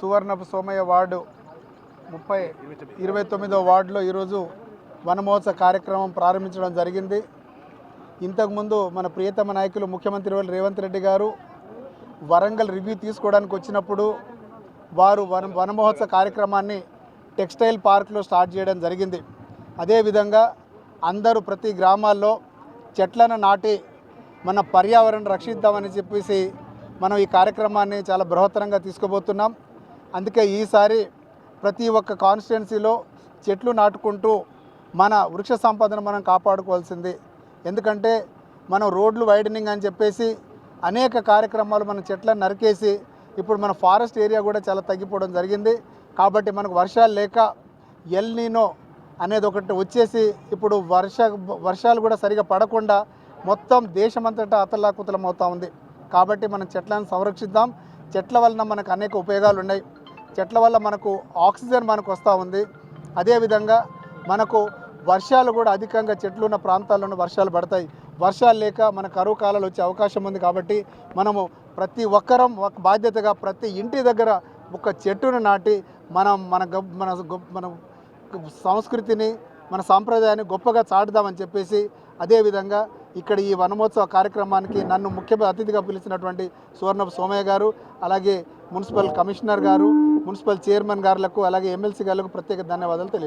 సువర్ణపు Somayya ward ముప్పై ఇరవై తొమ్మిదో వార్డులో ఈరోజు వనమహోత్సవ కార్యక్రమం ప్రారంభించడం జరిగింది. ఇంతకుముందు మన ప్రియతమ నాయకులు ముఖ్యమంత్రి రేవంత్ రెడ్డి గారు వరంగల్ రివ్యూ తీసుకోవడానికి వచ్చినప్పుడు వారు వన వనమహోత్సవ కార్యక్రమాన్ని టెక్స్టైల్ పార్క్లో స్టార్ట్ చేయడం జరిగింది. అదేవిధంగా అందరూ ప్రతి గ్రామాల్లో చెట్లను నాటి మన పర్యావరణం రక్షిద్దామని చెప్పేసి మనం ఈ కార్యక్రమాన్ని చాలా బృహత్తరంగా తీసుకుపోతున్నాం అందుకే ఈసారి ప్రతి ఒక్క కాన్స్టిట్యున్సీలో చెట్లు నాటుకుంటూ మన వృక్ష సంపదను మనం కాపాడుకోవాల్సింది. ఎందుకంటే మనం రోడ్లు వైడనింగ్ అని చెప్పేసి అనేక కార్యక్రమాలు మన చెట్లను నరికేసి ఇప్పుడు మన ఫారెస్ట్ ఏరియా కూడా చాలా తగ్గిపోవడం జరిగింది. కాబట్టి మనకు వర్షాలు లేక ఎల్ నీనో అనేది ఒకటి వచ్చేసి ఇప్పుడు వర్ష వర్షాలు కూడా సరిగా పడకుండా మొత్తం దేశమంతటా అతలాకుతలం అవుతూ ఉంది. కాబట్టి మనం చెట్లను సంరక్షిద్దాం. చెట్ల వలన మనకు అనేక ఉపయోగాలు ఉన్నాయి చెట్ల వల్ల మనకు ఆక్సిజన్ మనకు వస్తూ ఉంది. అదేవిధంగా మనకు వర్షాలు కూడా అధికంగా చెట్లు ఉన్న ప్రాంతాల్లోనూ వర్షాలు పడతాయి. వర్షాలు లేక మన కరువు కాలాలు వచ్చే అవకాశం ఉంది కాబట్టి మనము ప్రతి ఒక్కరం ఒక బాధ్యతగా ప్రతి ఇంటి దగ్గర ఒక చెట్టును నాటి మనం మన మన మన సంస్కృతిని మన సాంప్రదాయాన్ని గొప్పగా చాటుదామని చెప్పేసి అదేవిధంగా ఇక్కడ ఈ వనమోత్సవ కార్యక్రమానికి నన్ను ముఖ్య అతిథిగా పిలిచినటువంటి సువర్ణ సోమయ్య గారు అలాగే మున్సిపల్ కమిషనర్ గారు మున్సిపల్ చైర్మన్ గారులకు అలాగే ఎమ్మెల్సీ గారులకు ప్రత్యేక ధన్యవాదాలు తెలియజేస్తాను